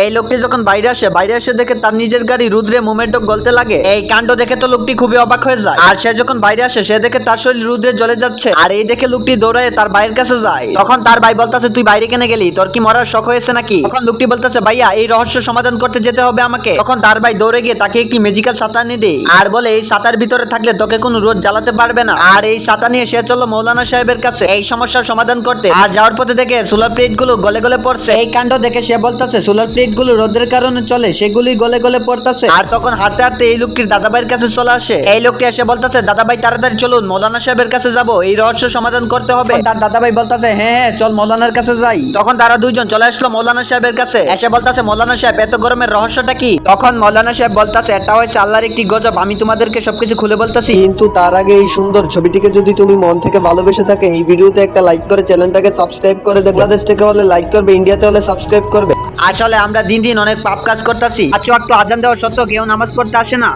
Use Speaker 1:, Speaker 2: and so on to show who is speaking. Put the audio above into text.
Speaker 1: এই লোকটি যখন বাইরে আসে, বাইরে এসে দেখে তার নিজের গাড়ি রুদ্রে মোমেন্টো গলতে লাগে। এই কাণ্ড দেখে তো লোকটি খুবই অবাক হয়ে যায়। আর সে যখন বাইরে আসে, সে দেখে তার শরীর রুদ্রে জ্বলে যাচ্ছে। আর এই দেখে লোকটি দৌড়ায় তার ভাইয়ের কাছে যায়। তখন তার ভাই বলতেছে, তুই বাইরে কেনে গেলি? তোর কি মরার শখ হয়েছে নাকি? তখন লোকটি বলতেছে, ভাইয়া, এই রহস্য সমাধান করতে যেতে হবে আমাকে। তখন তার ভাই দৌড়ে গিয়ে তাকে একটি মেজিক্যাল ছাতা নিয়ে দেয়। আর বলে, এই ছাতার ভিতরে থাকলে তোকে কোনো রোদ জ্বালাতে পারবে না। আর এই ছাতা নিয়ে সে চলো মৌলানা সাহেবের কাছে এই সমস্যার সমাধান করতে। আর যাওয়ার পথে দেখে সোলার প্লেটগুলো গলে গলে পড়ছে। এই কাণ্ড দেখে সে বলতেছে, সোলার প্লেট গুলো রোদের কারণে চলে সেগুলি গলে গলে পড়তেছে। আর তখন হাঁটতে হাঁটতে এই লোকটির দাদাভাইয়ের কাছে চলে আসে। এই লোকটি এসে বলতেছে দাদাভাই তাড়াতাড়ি চলুন মৌলানা সাহেবের কাছে যাব এই রহস্য সমাধান করতে হবে। তার দাদাভাই বলতেছে হ্যাঁ হ্যাঁ চল মৌলানার কাছে যাই। তখন তারা দুইজন চলে আসলো মৌলানা সাহেবের কাছে। এসে বলতেছে মৌলানা সাহেব এত গরমের রহস্যটা কি? তখন মৌলানা সাহেব বলতেছে এটা হয়েছে আল্লাহর একটি গজব আমি তোমাদেরকে সবকিছু খুলে বলতেছি।
Speaker 2: কিন্তু তার আগে এই সুন্দর ছবিটিকে যদি তুমি মন থেকে ভালোবেসে থাকে এই ভিডিওতে একটা লাইক করে চ্যানেলটাকে সাবস্ক্রাইব করে দেবে। বাংলাদেশ থেকে হলে লাইক করবে ইন্ডিয়াতে হলে সাবস্ক্রাইব করবে।
Speaker 1: আসলে আমরা দিন দিন অনেক পাপ কাজ করতেছি। আজ একটু আজান দেওয়া সত্ত্বেও কেউ নামাজ পড়তে আসে না।